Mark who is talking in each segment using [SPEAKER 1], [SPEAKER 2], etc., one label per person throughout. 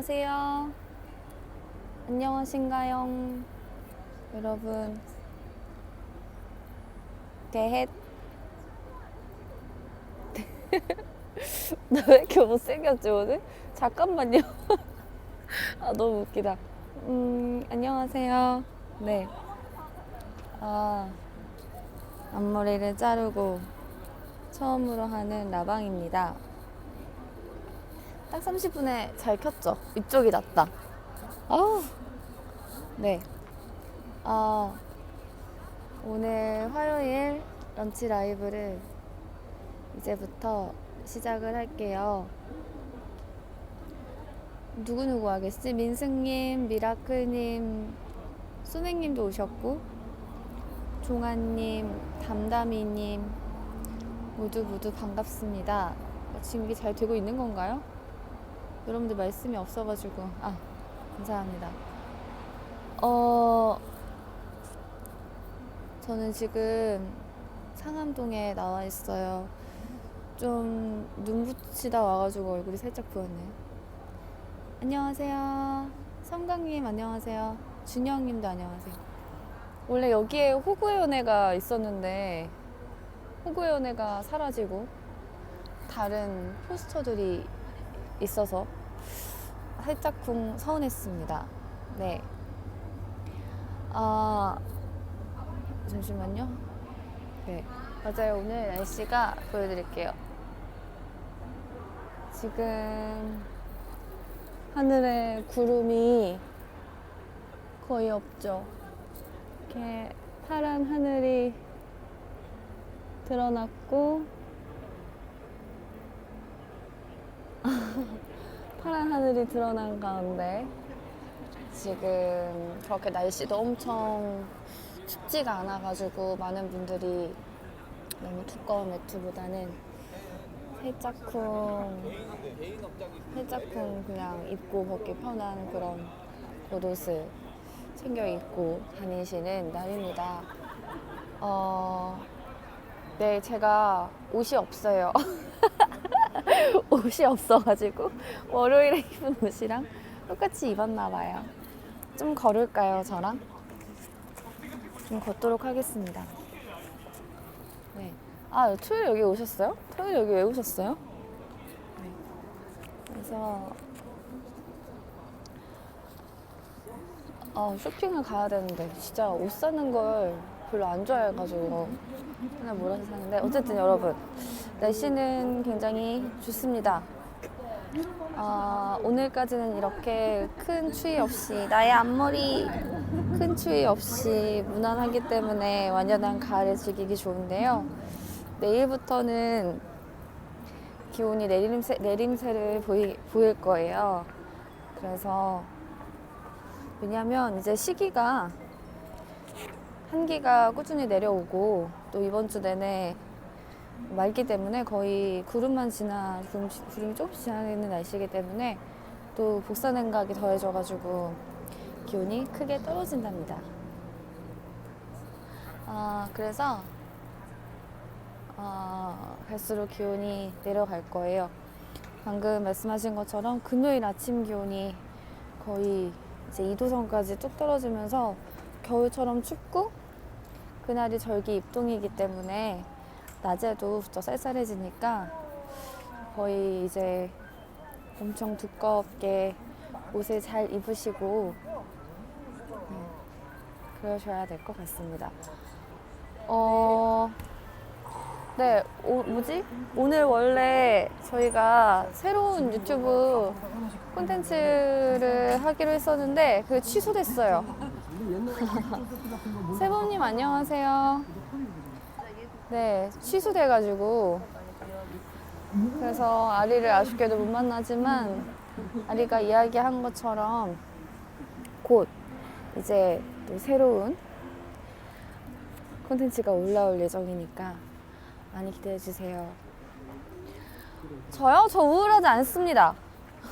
[SPEAKER 1] 안녕하세요. 안녕하신가요? 여러분. 대헷. 나 왜 이렇게 못생겼지, 오늘? 잠깐만요. 아, 너무 웃기다. 음, 안녕하세요. 네. 아, 앞머리를 자르고 처음으로 하는 라방입니다. 딱 30분에 잘 켰죠? 이쪽이 낫다. 아우. 네. 아, 오늘 화요일 런치 라이브를 이제부터 시작을 할게요. 누구누구 하겠지? 민승님, 미라클님, 수맹님도 오셨고, 종아님, 담담이님, 모두 모두 반갑습니다. 지금 이게 잘 되고 있는 건가요? 여러분들 말씀이 없어가지고, 아, 감사합니다. 어, 저는 지금 상암동에 나와 있어요. 좀 눈붙이다 와가지고 얼굴이 살짝 부었네요. 안녕하세요. 성강님 안녕하세요. 준영님도 안녕하세요. 원래 여기에 호구의 연애가 있었는데 호구의 연애가 사라지고 다른 포스터들이 있어서 살짝쿵 서운했습니다. 네. 아 잠시만요. 네 맞아요. 오늘 날씨가 보여드릴게요. 지금 하늘에 구름이 거의 없죠. 이렇게 파란 하늘이 드러났고 파란 하늘이 드러난 가운데 지금 그렇게 날씨도 엄청 춥지가 않아가지고 많은 분들이 너무 두꺼운 매트보다는 살짝쿵 살짝쿵 그냥 입고 벗기 편한 그런 겉옷을 챙겨 입고 다니시는 날입니다. 어, 네, 제가 옷이 없어요. 옷이 없어가지고 월요일에 입은 옷이랑 똑같이 입었나 봐요. 좀 걸을까요, 저랑? 좀 걷도록 하겠습니다. 네. 아, 토요일 여기 오셨어요? 토요일 여기 왜 오셨어요? 네. 그래서 아, 쇼핑을 가야 되는데 진짜 옷 사는 걸 별로 안 좋아해가지고 하나 몰아서 사는데 어쨌든 여러분 날씨는 굉장히 좋습니다. 아, 오늘까지는 이렇게 큰 추위 없이 나의 앞머리 큰 추위 없이 무난하기 때문에 완연한 가을을 즐기기 좋은데요. 내일부터는 기온이 내림세, 내림세를 보이, 보일 거예요. 그래서 왜냐면 이제 시기가 한기가 꾸준히 내려오고 또 이번 주 내내 맑기 때문에 거의 구름만 지나 구름, 구름이 조금씩 지나는 날씨이기 때문에 또 복사 냉각이 더해져가지고 기온이 크게 떨어진답니다. 아 그래서 아, 갈수록 기온이 내려갈 거예요. 방금 말씀하신 것처럼 금요일 아침 기온이 거의 이제 2도선까지 뚝 떨어지면서 겨울처럼 춥고 그날이 절기 입동이기 때문에 낮에도 부쩍 쌀쌀해지니까 거의 이제 엄청 두껍게 옷을 잘 입으시고 네, 그러셔야 될 것 같습니다. 어, 네, 오, 뭐지? 오늘 원래 저희가 새로운 유튜브 콘텐츠를 하기로 했었는데 그게 취소됐어요. 세범님 안녕하세요. 네, 취소돼가지고 그래서 아리를 아쉽게도 못 만나지만 아리가 이야기한 것처럼 곧 이제 또 새로운 콘텐츠가 올라올 예정이니까 많이 기대해 주세요. 저요? 저 우울하지 않습니다.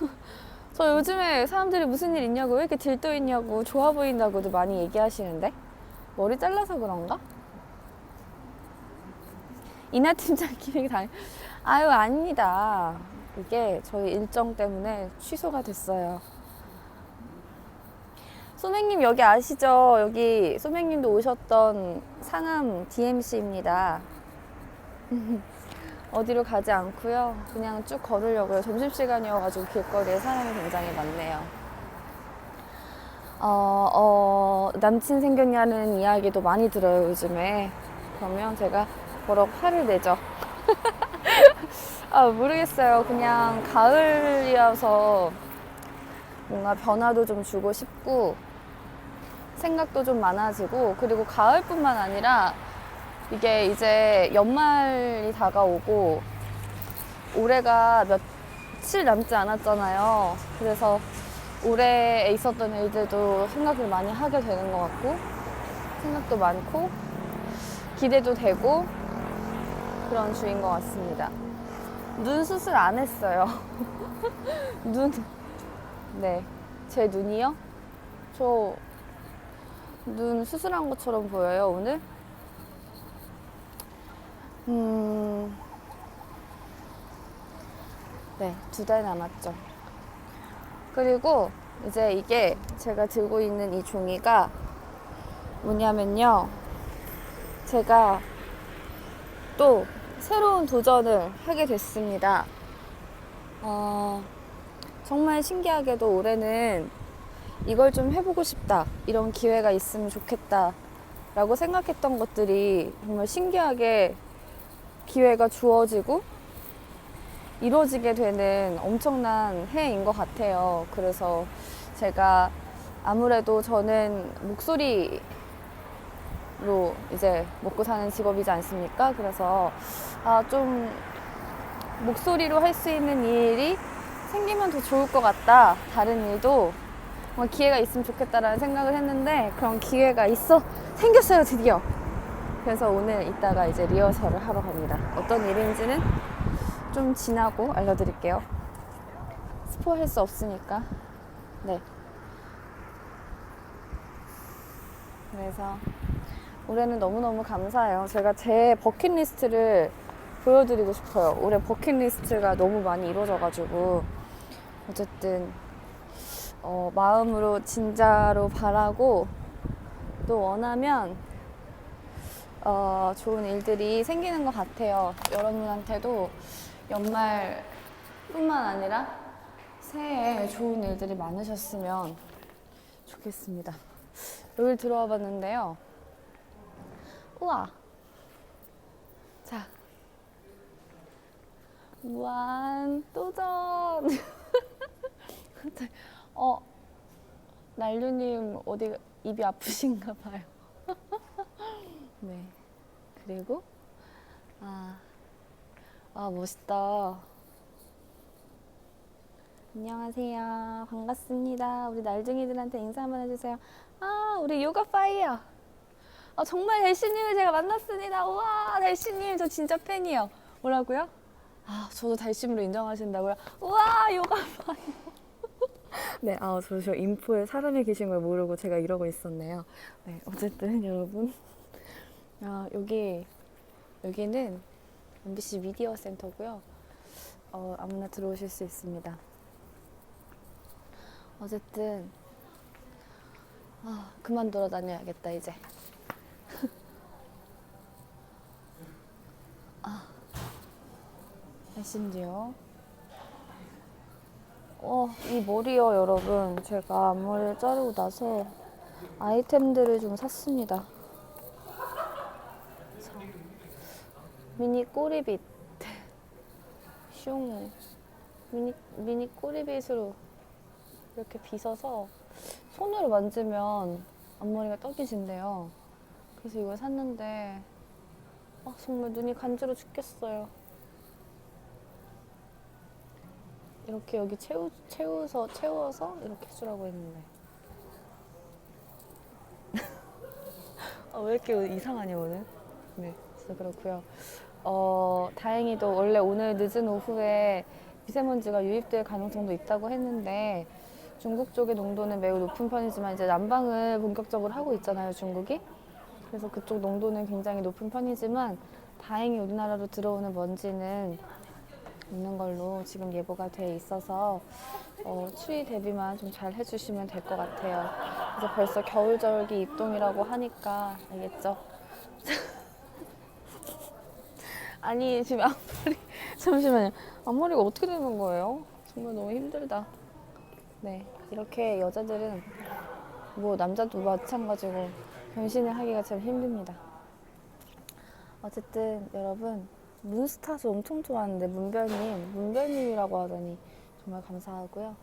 [SPEAKER 1] 저 요즘에 사람들이 무슨 일 있냐고 왜 이렇게 들떠 있냐고 좋아 보인다고도 많이 얘기하시는데 머리 잘라서 그런가? 이나 팀장 기획 다 아유 아닙니다. 이게 저희 일정 때문에 취소가 됐어요. 소맹님 여기 아시죠? 여기 소맹님도 오셨던 상암 DMC입니다. 어디로 가지 않고요. 그냥 쭉 걸으려고요. 점심시간이어가지고 길거리에 사람이 굉장히 많네요. 어, 어, 남친 생겼냐는 이야기도 많이 들어요, 요즘에. 그러면 제가 뭐라고 화를 내죠. 아, 모르겠어요. 그냥 가을이라서 뭔가 변화도 좀 주고 싶고, 생각도 좀 많아지고, 그리고 가을뿐만 아니라 이게 이제 연말이 다가오고, 올해가 며칠 남지 않았잖아요. 그래서 올해에 있었던 일들도 생각을 많이 하게 되는 것 같고, 생각도 많고, 기대도 되고, 그런 주인 것 같습니다. 눈 수술 안 했어요. 눈, 네. 제 눈이요? 저 눈 수술한 것처럼 보여요, 오늘? 음, 네, 두 달 남았죠. 그리고 이제 이게 제가 들고 있는 이 종이가 뭐냐면요. 제가 또 새로운 도전을 하게 됐습니다. 어, 정말 신기하게도 올해는 이걸 좀 해보고 싶다. 이런 기회가 있으면 좋겠다. 라고 생각했던 것들이 정말 신기하게 기회가 주어지고 이루어지게 되는 엄청난 해인 것 같아요. 그래서 제가 아무래도 저는 목소리 로 이제 먹고 사는 직업이지 않습니까? 그래서 아, 좀 목소리로 할 수 있는 일이 생기면 더 좋을 것 같다. 다른 일도 뭐 기회가 있으면 좋겠다라는 생각을 했는데 그런 기회가 있어 생겼어요 드디어. 그래서 오늘 이따가 이제 리허설을 하러 갑니다. 어떤 일인지는 좀 지나고 알려드릴게요. 스포할 수 없으니까. 네. 그래서 올해는 너무너무 감사해요. 제가 제 버킷리스트를 보여드리고 싶어요. 올해 버킷리스트가 너무 많이 이루어져가지고 어쨌든 어, 마음으로 진짜로 바라고 또 원하면 어, 좋은 일들이 생기는 것 같아요. 여러분한테도 연말뿐만 아니라 새해에 좋은 일들이 많으셨으면 좋겠습니다. 여기 들어와 봤는데요. 우와. 자. 무한 도전. 어, 난류님 어디 입이 아프신가 봐요. 네. 그리고 아, 아 멋있다. 안녕하세요. 반갑습니다. 우리 날둥이들한테 인사 한번 해주세요. 아, 우리 요가 파이어. 아, 정말 달씨님을 제가 만났습니다. 우와, 달씨님 저 진짜 팬이에요. 뭐라고요? 아, 저도 달씨으로 인정하신다고요? 우와, 요가 파이어. 네, 아, 저, 저 인포에 사람이 계신 걸 모르고 제가 이러고 있었네요. 네, 어쨌든 여러분. 아, 여기, 여기는 MBC 미디어 센터고요. 어, 아무나 들어오실 수 있습니다. 어쨌든, 아, 그만 돌아다녀야겠다, 이제. 아, 심지어. 어, 이 머리요, 여러분. 제가 앞머리를 자르고 나서 아이템들을 좀 샀습니다. 자, 미니 꼬리빗. 슝. 미니, 미니 꼬리빗으로 이렇게 빗어서 손으로 만지면 앞머리가 떡이진대요. 그래서 이걸 샀는데, 아, 정말 눈이 간지러 죽겠어요. 이렇게 여기 채우, 채워서, 채워서 이렇게 해주라고 했는데. 아, 왜 이렇게 이상하냐, 오늘? 네, 진짜 그렇고요. 어, 다행히도 원래 오늘 늦은 오후에 미세먼지가 유입될 가능성도 있다고 했는데 중국 쪽의 농도는 매우 높은 편이지만 이제 난방을 본격적으로 하고 있잖아요, 중국이. 그래서 그쪽 농도는 굉장히 높은 편이지만 다행히 우리나라로 들어오는 먼지는 있는 걸로 지금 예보가 돼 있어서 어, 추위 대비만 좀 잘 해주시면 될 것 같아요. 이제 벌써 겨울 절기 입동이라고 하니까 알겠죠? 아니 지금 앞머리 잠시만요. 앞머리가 어떻게 되는 거예요? 정말 너무 힘들다. 네 이렇게 여자들은 뭐 남자도 마찬가지고 변신을 하기가 참 힘듭니다. 어쨌든 여러분 문스타즈 엄청 좋아하는데 문별님 문별님이라고 하더니 정말 감사하고요.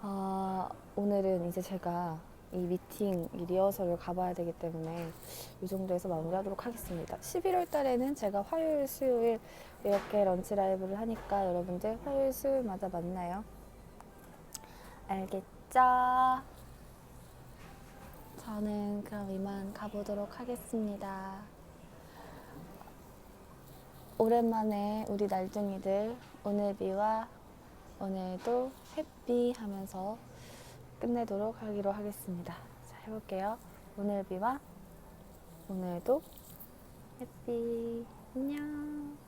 [SPEAKER 1] 아, 오늘은 이제 제가 이 미팅, 이 리허설을 가봐야 되기 때문에 이 정도에서 마무리하도록 하겠습니다. 11월 달에는 제가 화요일, 수요일 이렇게 런치 라이브를 하니까 여러분들 화요일, 수요일마다 만나요. 알겠죠? 저는 그럼 이만 가보도록 하겠습니다. 오랜만에 우리 날둥이들 오늘 비와 오늘도 해피 하면서 끝내도록 하기로 하겠습니다. 자, 해볼게요. 오늘 비와 오늘도 해피 안녕.